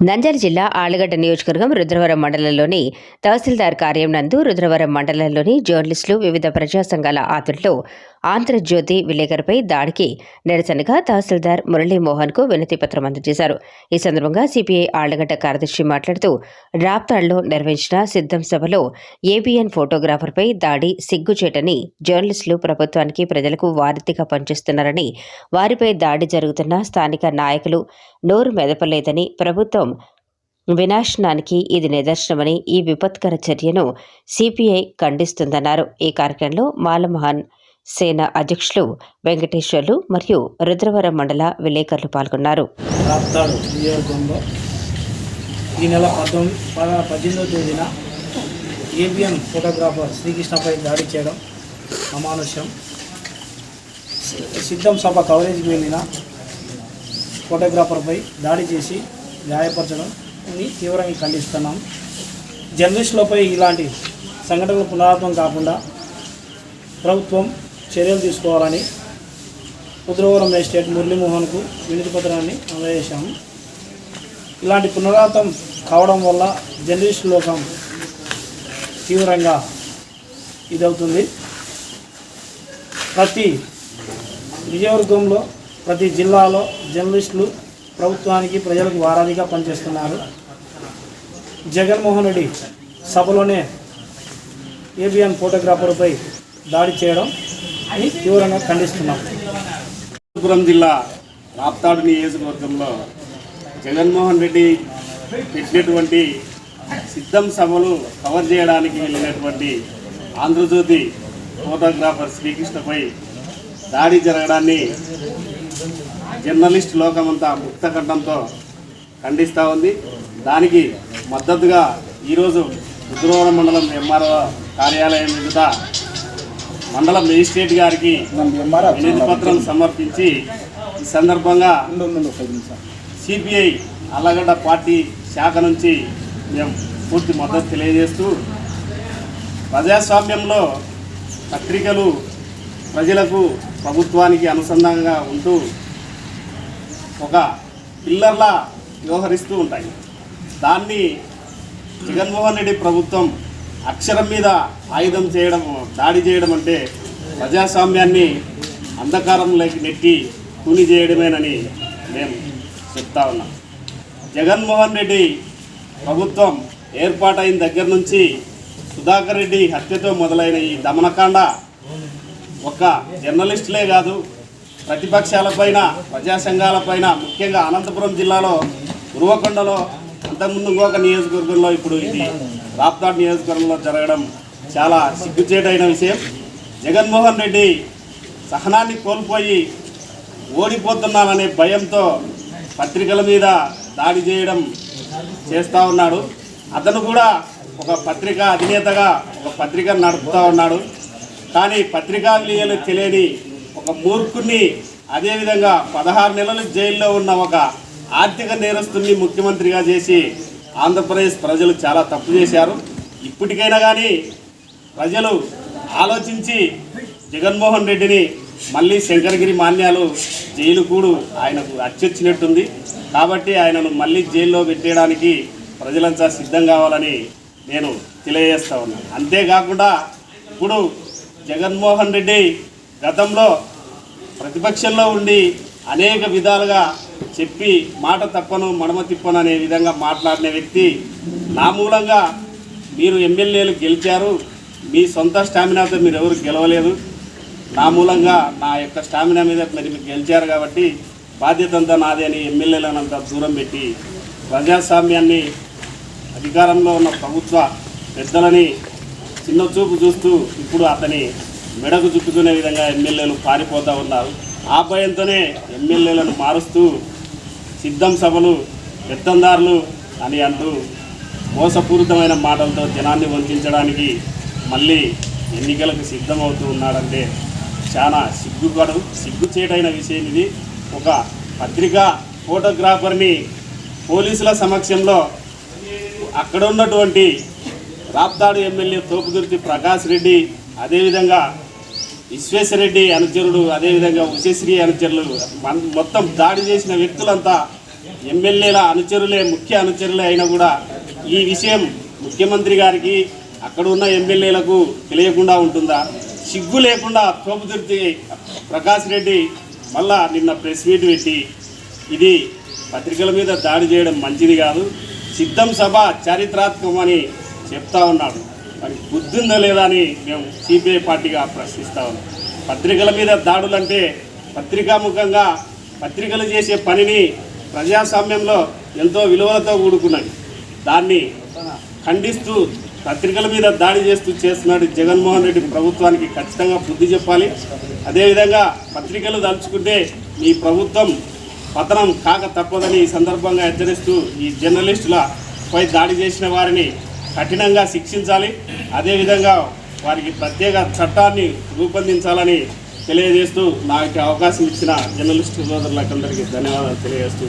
నంద్యాల జిల్లా ఆలగడ్డ నియోజకవర్గం రుద్రవరం మండలంలోని తహసీల్దార్ కార్యం నందు రుద్రవరం మండలంలోని జర్నలిస్టులు వివిధ ప్రజా సంఘాల ఆధ్వర్యంలో ఆంధ్రజ్యోతి విలేకరుపై దాడికి నిరసనగా తహసీల్దార్ మురళీమోహన్కు వినతి పత్రం అందజేశారు. ఈ సందర్భంగా సిపిఐ ఆళ్ళగడ్డ కార్యదర్శి మాట్లాడుతూ రాప్తాడ్లో నిర్వహించిన సిద్ధం సభలో ఏబిఎన్ ఫోటోగ్రాఫర్పై దాడి సిగ్గుచేటని జర్నలిస్టులు ప్రభుత్వానికి ప్రజలకు వారధిగా పనిచేస్తున్నారని వారిపై దాడి జరుగుతున్న స్థానిక నాయకులు నోరు మెదపలేదని ప్రభుత్వం వినాశనానికి ఇది నిదర్శనమని ఈ విపత్కర చర్యను సిపిఐ ఖండిస్తుందన్నారు. ఈ కార్యక్రమంలో మాలమహాన్ సేన అధ్యక్షులు వెంకటేశ్వర్లు మరియు రుద్రవరం మండల విలేకరులు పాల్గొన్నారు. ఈ నెల పంతొమ్మిది పద్దెనిమిదో తేదీన ఏబిఎం ఫోటోగ్రాఫర్ శ్రీకృష్ణపై దాడి చేయడం అమానుష్యం. సిద్ధం సభ కవరేజ్కి వెళ్ళిన ఫోటోగ్రాఫర్పై దాడి చేసి గాయపరచడం తీవ్రంగా ఖండిస్తున్నాం. జర్నలిస్టులపై ఇలాంటి సంఘటనలు పునరావృతం కాకుండా ప్రభుత్వం చర్యలు తీసుకోవాలని రుద్రవరం ఎస్టేట్ మురళీమోహన్కు వినతి పత్రాన్ని అందజేశాము. ఇలాంటి పునరావృతం కావడం వల్ల జర్నలిస్ట్ లోకం తీవ్రంగా ఇదవుతుంది. ప్రతి నియోజకవర్గంలో ప్రతి జిల్లాలో జర్నలిస్టులు ప్రభుత్వానికి ప్రజలకు వారాదిగా పనిచేస్తున్నారు. జగన్మోహన్ రెడ్డి సభలోనే ఏబిఎన్ ఫోటోగ్రాఫర్పై దాడి చేయడం అని తీవ్రంగా ఖండిస్తున్నాం. అనంతపురం జిల్లా రాప్తాడు నియోజకవర్గంలో జగన్మోహన్ రెడ్డి పెట్టినటువంటి సిద్ధం సభలు కవర్ చేయడానికి వెళ్ళినటువంటి ఆంధ్రజ్యోతి ఫోటోగ్రాఫర్ శ్రీకృష్ణపై దాడి జరగడాన్ని జర్నలిస్ట్ లోకమంతా ముక్తఖండంతో ఖండిస్తూ ఉంది. దానికి మద్దతుగా ఈరోజు రుద్రవరం మండలం ఎంఆర్ఓ కార్యాలయం ఎదుట మండల మేజిస్ట్రేట్ గారికి వినతి పత్రం సమర్పించి ఈ సందర్భంగా సిపిఐ అల్లగడ్డ పార్టీ శాఖ నుంచి మేము పూర్తి మద్దతు తెలియజేస్తూ ప్రజాస్వామ్యంలో పత్రికలు ప్రజలకు ప్రభుత్వానికి అనుసంధానంగా ఉంటూ ఒక పిల్లర్లా వ్యవహరిస్తూ ఉంటాయి. దాన్ని జగన్మోహన్ రెడ్డి ప్రభుత్వం అక్షరం మీద ఆయుధం చేయడం దాడి చేయడం అంటే ప్రజాస్వామ్యాన్ని అంధకారంలోకి నెట్టి కూని చేయడమేనని మేము చెప్తా ఉన్నాం. జగన్మోహన్ రెడ్డి ప్రభుత్వం ఏర్పాటైన దగ్గర నుంచి సుధాకర్ రెడ్డి హత్యతో మొదలైన ఈ దమనకాండ ఒక్క జర్నలిస్టులే కాదు ప్రతిపక్షాలపైన ప్రజా సంఘాలపైన ముఖ్యంగా అనంతపురం జిల్లాలో ఉరువకొండలో అంతకుముందు ఇంకొక నియోజకవర్గంలో ఇప్పుడు ఇది రాప్తాడ్ నియోజకవర్గంలో జరగడం చాలా సిగ్గుచేటైన విషయం. జగన్మోహన్ రెడ్డి సహనాన్ని కోల్పోయి ఓడిపోతున్నాననే భయంతో పత్రికల మీద దాడి చేయడం చేస్తూ ఉన్నాడు. అతను కూడా ఒక పత్రిక అధినేతగా ఒక పత్రిక నడుపుతూ ఉన్నాడు. కానీ పత్రికా విలువలు తెలియని ఒక మూర్ఖుని అదేవిధంగా పదహారు నెలలు జైల్లో ఉన్న ఒక ఆర్థిక నేరస్తుల్ని ముఖ్యమంత్రిగా చేసి ఆంధ్రప్రదేశ్ ప్రజలు చాలా తప్పు చేశారు. ఇప్పటికైనా కానీ ప్రజలు ఆలోచించి జగన్మోహన్ రెడ్డిని మళ్ళీ శంకరగిరి మాన్యాలు జైలు కూడు ఆయనకు అచ్చొచ్చినట్టుంది. కాబట్టి ఆయనను మళ్ళీ జైల్లో పెట్టేయడానికి ప్రజలంతా సిద్ధం కావాలని నేను తెలియజేస్తా ఉన్నాను అంతేకాకుండా ఇప్పుడు జగన్మోహన్ రెడ్డి గతంలో ప్రతిపక్షంలో ఉండి అనేక విధాలుగా చెప్పి మాట తప్పను మడమ తిప్పను అనే విధంగా మాట్లాడిన వ్యక్తి. నా మూలంగా మీరు ఎమ్మెల్యేలు గెలిచారు. మీ సొంత స్టామినాతో మీరు ఎవరు గెలవలేదు. నా మూలంగా నా యొక్క స్టామినా మీద మరి మీరు గెలిచారు కాబట్టి బాధ్యత అంతా నాదే అని ఎమ్మెల్యేలనంత దూరం పెట్టి ప్రజాస్వామ్యాన్ని అధికారంలో ఉన్న ప్రభుత్వ పెద్దలని చిన్న చూపు చూస్తూ ఇప్పుడు అతని మెడకు చుట్టుకునే విధంగా ఎమ్మెల్యేలు పారిపోతూ ఉన్నారు. ఆ భయంతోనే ఎమ్మెల్యేలను మారుస్తూ సిద్ధం సభలు పెత్తందారులు అని అంటూ మోసపూరితమైన మాటలతో జనాన్ని వంచడానికి మళ్ళీ ఎన్నికలకు సిద్ధమవుతూ ఉన్నాడంటే చాలా సిగ్గుపడు సిగ్గుచేటైన విషయం ఇది. ఒక పత్రికా ఫోటోగ్రాఫర్ని పోలీసుల సమక్షంలో అక్కడ ఉన్నటువంటి రాప్తాడు ఎమ్మెల్యే తోపుదుర్తి ప్రకాష్ రెడ్డి అదేవిధంగా విశ్వేశ్వరరెడ్డి అనుచరుడు అదేవిధంగా ఉషశ్రీ అనుచరులు మొత్తం దాడి చేసిన వ్యక్తులంతా ఎమ్మెల్యేల అనుచరులే ముఖ్య అనుచరులే అయినా కూడా ఈ విషయం ముఖ్యమంత్రి గారికి అక్కడ ఉన్న ఎమ్మెల్యేలకు తెలియకుండా ఉంటుందా? సిగ్గు లేకుండా తోపుదుర్తి ప్రకాష్ రెడ్డి మళ్ళా నిన్న ప్రెస్ మీట్ పెట్టి ఇది పత్రికల మీద దాడి చేయడం మంచిది కాదు సిద్ధం సభ చారిత్రాత్మకమని చెప్తా ఉన్నాడు. మరి బుద్ధి ఉందా లేదా అని మేము సిపిఐ పార్టీగా ప్రశ్నిస్తా ఉన్నాం. పత్రికల మీద దాడులంటే పత్రికాముఖంగా పత్రికలు చేసే పనిని ప్రజాస్వామ్యంలో ఎంతో విలువలతో కూడుకున్నది. దాన్ని ఖండిస్తూ పత్రికల మీద దాడి చేస్తూ చేస్తున్నాడు జగన్మోహన్ రెడ్డి ప్రభుత్వానికి ఖచ్చితంగా బుద్ధి చెప్పాలి. అదేవిధంగా పత్రికలు తలుచుకుంటే మీ ప్రభుత్వం పతనం కాక తప్పదని ఈ సందర్భంగా హెచ్చరిస్తూ ఈ జర్నలిస్టులపై దాడి చేసిన వారిని కఠినంగా శిక్షించాలి. అదేవిధంగా వారికి ప్రత్యేక చట్టాన్ని రూపొందించాలని తెలియజేస్తూ నాకు అవకాశం ఇచ్చిన జర్నలిస్టు సోదరులకందరికీ ధన్యవాదాలు తెలియజేస్తూ